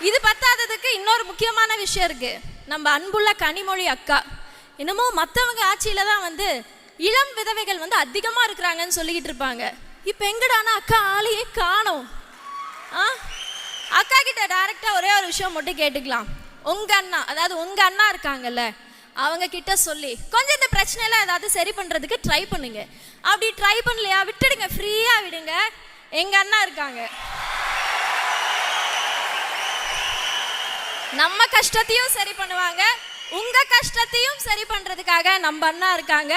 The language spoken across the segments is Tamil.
இது பத்தாததுக்கு இன்னொரு முக்கியமான விஷயம் இருக்கு. நம்ம அன்புள்ள கனிமொழி அக்கா. என்னமோ மற்றவங்க ஆட்சியில தான் வந்து இளம் விதவைகள் வந்து அதிகமா இருக்கிறாங்கன்னு சொல்லிக்கிட்டு இருப்பாங்க. இப்போ எங்கடானா அக்கா ஆளையே காணோம். ஆ? அக்கா கிட்ட டைரக்டா ஒரே ஒரு விஷயம் மட்டும் கேட்டுக்கலாம். உங்க அண்ணா அதாவது உங்க அண்ணா இருக்காங்கல்ல அவங்க கிட்ட சொல்லி கொஞ்சம் இந்த பிரச்சனையெல்லாம் ஏதாவது சரி பண்றதுக்கு ட்ரை பண்ணுங்க. அப்படி ட்ரை பண்ணலையா விட்டுடுங்க ஃப்ரீயா விடுங்க. எங்க அண்ணா இருக்காங்க. நம்ம கஷ்டத்தையும் சரி பண்ணுவாங்க. உங்க கஷ்டத்தையும் சரி பண்றதுக்காக நம்ம அண்ணா இருக்காங்க.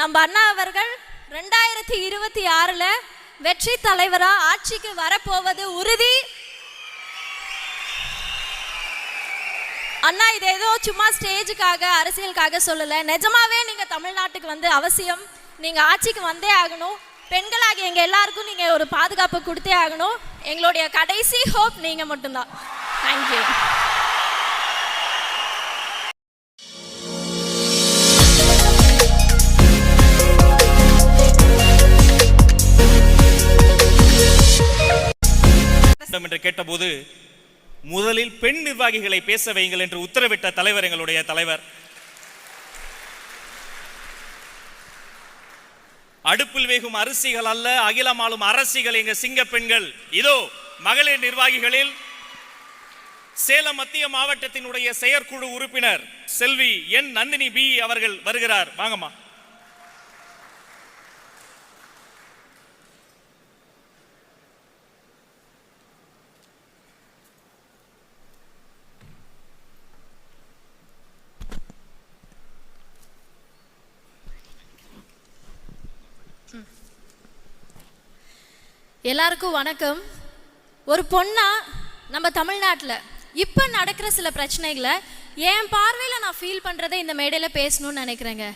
நம்ம அண்ணா அவர்கள் ரெண்டாயிரத்தி இருபத்தி ஆறுல வெற்றி தலைவரா ஆட்சிக்கு வரப்போவது உறுதி. அண்ணா இது ஏதோ சும்மா ஸ்டேஜுக்காக அரசியலுக்காக சொல்லல. நிஜமாவே நீங்க தமிழ்நாட்டுக்கு வந்து அவசியம். நீங்க ஆட்சிக்கு வந்தே ஆகணும். பெண்களாகி எங்க எல்லாருக்கும் நீங்க ஒரு பாதுகாப்பு கொடுத்தே ஆகணும். எங்களுடைய கடைசி ஹோப் நீங்க மட்டும்தான். தேங்க்யூ வேண்டும் என்று கேட்டபோது முதலில் பெண் நிர்வாகிகளை பேச வையுங்கள் என்று உத்தரவிட்ட தலைவர் எங்களுடைய தலைவர். அடுப்பில் வேகும் அரிசிகள் அல்ல அகிலமாலும் அரசிகள் எங்க சிங்க பெண்கள். இதோ மகளிர் நிர்வாகிகளில் சேலம் மத்திய மாவட்டத்தினுடைய செயற்குழு உறுப்பினர் செல்வி என் நந்தினி பி அவர்கள் வருகிறார். வாங்கம்மா. எல்லாருக்கும் வணக்கம். ஒரு பொண்ணா நம்ம தமிழ்நாட்டில் இப்போ நடக்கிற சில பிரச்சனைகளை என் பார்வையில் நான் ஃபீல் பண்ணுறதை இந்த மேடையில் பேசணும்னு நினைக்கிறேங்க.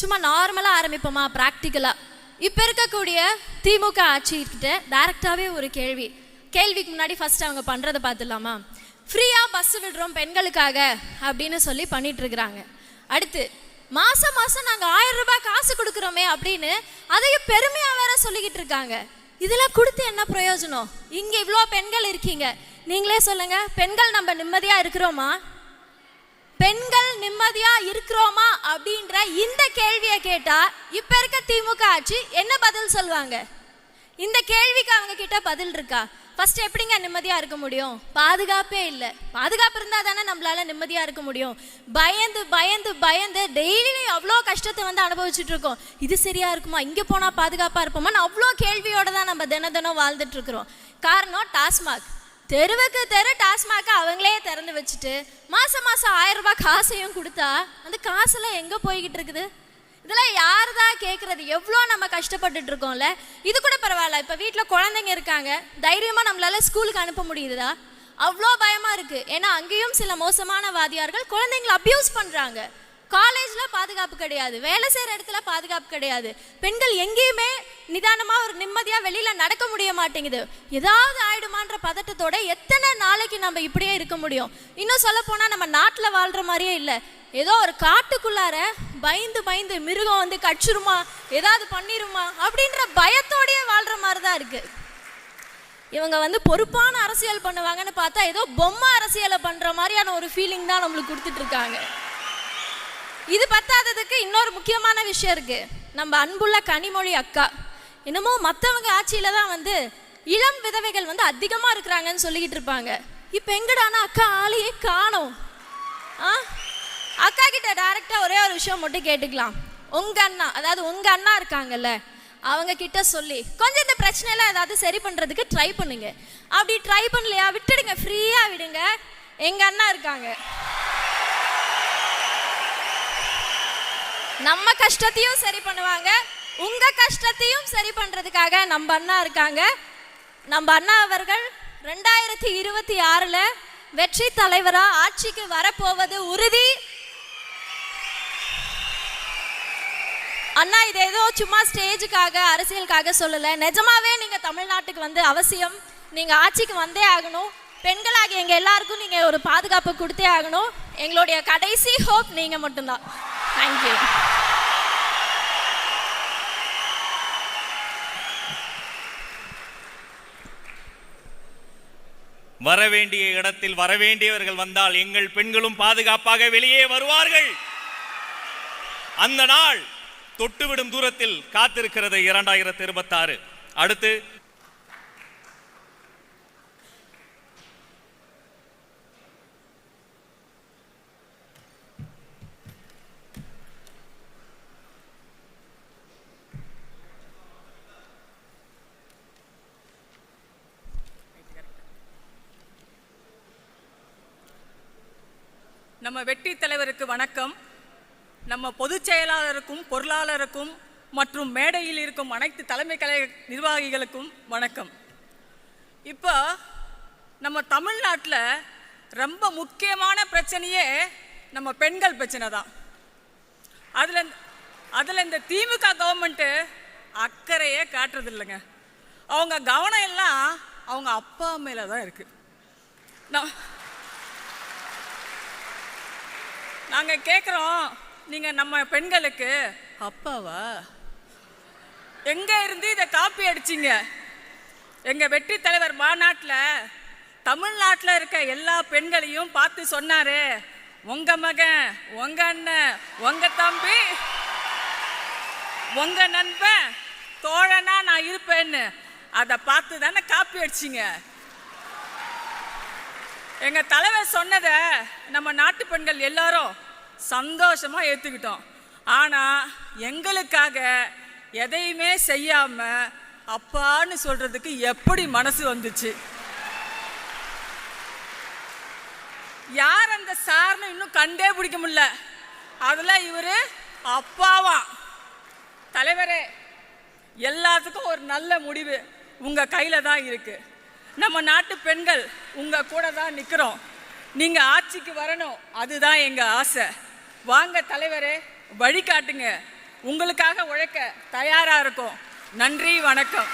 சும்மா நார்மலாக ஆரம்பிப்போமா ப்ராக்டிக்கலாக இப்போ இருக்கக்கூடிய திமுக ஆட்சிக்கிட்ட டைரக்டாகவே ஒரு கேள்வி. கேள்விக்கு முன்னாடி ஃபஸ்ட் அவங்க பண்ணுறதை பார்த்துடலாமா? ஃப்ரீயாக பஸ் விடுறோம் பெண்களுக்காக அப்படின்னு சொல்லி பண்ணிகிட்ருக்குறாங்க அடுத்து மாதம் மாதம் நாங்கள் ஆயிரம் ரூபாய் காசு கொடுக்குறோமே அப்படின்னு அதையும் பெருமையாக வேற சொல்லிக்கிட்டு இருக்காங்க. இதெல்லாம் கொடுத்து என்ன பிரயோஜனம்? இங்கே இவ்வளோ பெண்கள் இருக்கீங்க. நீங்களே சொல்லுங்க பெண்கள் நம்ம நிம்மதியாக இருக்கிறோமா? பெண்கள் நிம்மதியா இருக்கிறோமா அப்படின்ற இந்த கேள்வியை கேட்டா இப்ப இருக்க திமுக ஆட்சி என்ன பதில் சொல்லுவாங்க? இந்த கேள்விக்கு அவங்க கிட்ட பதில் இருக்கா? ஃபர்ஸ்ட் எப்படிங்க நிம்மதியா இருக்க முடியும்? பாதுகாப்பே இல்லை. பாதுகாப்பு இருந்தா தானே நம்மளால நிம்மதியா இருக்க முடியும். பயந்து பயந்து பயந்து டெய்லி அவ்வளோ கஷ்டத்தை வந்து அனுபவிச்சுட்டு இருக்கோம். இது சரியா இருக்குமா? இங்க போனா பாதுகாப்பா இருப்போமான்னு அவ்வளோ கேள்வியோட தான் நம்ம தின தினம் வாழ்ந்துட்டு இருக்கிறோம். காரணம் டாஸ்மாக். தெருவுக்கு தெரு டாஸ்மாக அவங்களே திறந்து வச்சுட்டு மாசம் மாசம் ஆயிரம் ரூபாய் காசையும் கொடுத்தா அந்த காசெல்லாம் எங்க போய்கிட்டு இருக்குது? இதெல்லாம் யார் தான் கேட்குறது எவ்வளோ நம்ம கஷ்டப்பட்டுட்டு இருக்கோம்ல இது கூட பரவாயில்ல. இப்போ வீட்டில் குழந்தைங்க இருக்காங்க. தைரியமாக நம்மளால ஸ்கூலுக்கு அனுப்ப முடியுதா? அவ்வளோ பயமாக இருக்குது ஏன்னா அங்கேயும் சில மோசமான வாதியார்கள் குழந்தைங்களை அப்யூஸ் பண்ணுறாங்க காலேஜில் பாதுகாப்பு கிடையாது. வேலை செய்கிற இடத்துல பாதுகாப்பு கிடையாது. பெண்கள் எங்கேயுமே நிதானமாக ஒரு நிம்மதியாக வெளியில் நடக்க முடிய மாட்டேங்குது. ஏதாவது ஆயிடுமான்ற பதட்டத்தோட எத்தனை நாளைக்கு நம்ம இப்படியே இருக்க முடியும்? இன்னும் சொல்ல போனால் நம்ம நாட்டில் வாழ்கிற மாதிரியே இல்லை. ஏதோ ஒரு காட்டுக்குள்ளார பயந்து பயந்து மிருகம் வந்து கடிச்சிருமா? ஏதாவது பண்ணிருமா? அப்படின்ற பயத்தோடயே வாழ்கிற மாதிரி தான் இருக்கு. இவங்க வந்து பொறுப்பான அரசியல் பண்ணுவாங்கன்னு பார்த்தா ஏதோ பொம்மை அரசியலை பண்ணுற மாதிரியான ஒரு ஃபீலிங் தான் நம்மளுக்கு கொடுத்துட்ருக்காங்க இது பத்தாததுக்கு இன்னொரு முக்கியமான விஷயம் இருக்குது நம்ம அன்புள்ள கனிமொழி அக்கா. என்னமோ மற்றவங்க ஆட்சியில் தான் வந்து இளம் விதவைகள் வந்து அதிகமாக இருக்கிறாங்கன்னு சொல்லிக்கிட்டு இருப்பாங்க. இப்போ எங்கடானா அக்கா ஆளையே காணோம். ஆ? கிட்ட டைரக்டா ஒரே ஒரு விஷயம் மட்டும் கேட்டுக்கலாம். உங்க அண்ணா அதாவது உங்க அண்ணா இருக்காங்கல்ல அவங்க கிட்ட சொல்லி கொஞ்சம் இந்த பிரச்சனையெல்லாம் ஏதாவது சரி பண்றதுக்கு ட்ரை பண்ணுங்க. அப்படி ட்ரை பண்ணலையா விட்டுடுங்க ஃப்ரீயா விடுங்க. எங்க அண்ணா இருக்காங்க. நம்ம கஷ்டத்தையும் சரி பண்ணுவாங்க. உங்க கஷ்டத்தையும் சரி பண்றதுக்காக நம்ம அண்ணா இருக்காங்க. நம்ம அண்ணா அவர்கள் ரெண்டாயிரத்தி இருபத்தி ஆறுல வெற்றி தலைவரா ஆட்சிக்கு வரப்போவது உறுதி. அண்ணா இது ஏதோ சும்மா ஸ்டேஜுக்காக அரசியலுக்காக சொல்லல. நிஜமாவே நீங்க தமிழ்நாட்டுக்கு வந்து அவசியம். நீங்க ஆட்சிக்கு வந்தே ஆகணும். பெண்களாக எங்க எல்லாருக்கும் நீங்க ஒரு பாதுகாப்பு கொடுத்தே ஆகணும். எங்களுடைய கடைசி ஹோப் நீங்க மட்டும்தான். தேங்க்யூ வரவேண்டிய இடத்தில் வரவேண்டியவர்கள் வந்தால் எங்கள் பெண்களும் பாதுகாப்பாக வெளியே வருவார்கள். அந்த நாள் தொட்டுவிடும் தூரத்தில் காத்திருக்கிறது இரண்டாயிரத்தி இருபத்தாறு அடுத்து. நம்ம வெற்றி தலைவருக்கு வணக்கம். நம்ம பொதுச் செயலாளருக்கும் பொருளாளருக்கும் மற்றும் மேடையில் இருக்கும் அனைத்து தலைமை கலை நிர்வாகிகளுக்கும் வணக்கம். இப்போ நம்ம தமிழ்நாட்டில் ரொம்ப முக்கியமான பிரச்சனையே நம்ம பெண்கள் பிரச்சனை தான். அதில் அதில் இந்த திமுக கவர்மெண்ட்டு அக்கறையே காட்டுறது இல்லைங்க. அவங்க கவனம் எல்லாம் அவங்க அப்பா மேலே தான் இருக்குது நான் நாங்கள் கேட்குறோம் நீங்கள் நம்ம பெண்களுக்கு அப்பாவா? எங்கே இருந்து இதை காப்பி அடிச்சிங்க? எங்கள் வெற்றி தலைவர் மாநாட்டில் தமிழ்நாட்டில் இருக்க எல்லா பெண்களையும் பார்த்து சொன்னாரு. உங்க மகன் உங்க அண்ணன் உங்க தம்பி உங்க நண்பன் தோழனா நான் இருப்பேன்னு. அதை பார்த்து தானே காப்பி அடிச்சிங்க. எங்க தலைவர் சொன்னதை நம்ம நாட்டு பெண்கள் எல்லாரும் சந்தோஷமா ஏற்றுக்கிட்டோம் ஆனால் எங்களுக்காக எதையுமே செய்யாமல் அப்பான்னு சொல்கிறதுக்கு எப்படி மனசு வந்துச்சு? யார் அந்த சார்னு இன்னும் கண்டே பிடிக்க முடியல. அதில் இவர் அப்பாவா. தலைவரே எல்லாத்துக்கும் ஒரு நல்ல முடிவு உங்கள் கையில் தான் இருக்குது நம்ம நாட்டு பெண்கள் உங்கள் கூட தான் நிற்கிறோம் நீங்கள் ஆட்சிக்கு வரணும். அதுதான் எங்கள் ஆசை. வாங்க தலைவரே வழிகாட்டுங்க. உங்களுக்காக உழைக்க தயாராக இருக்கும். நன்றி வணக்கம்.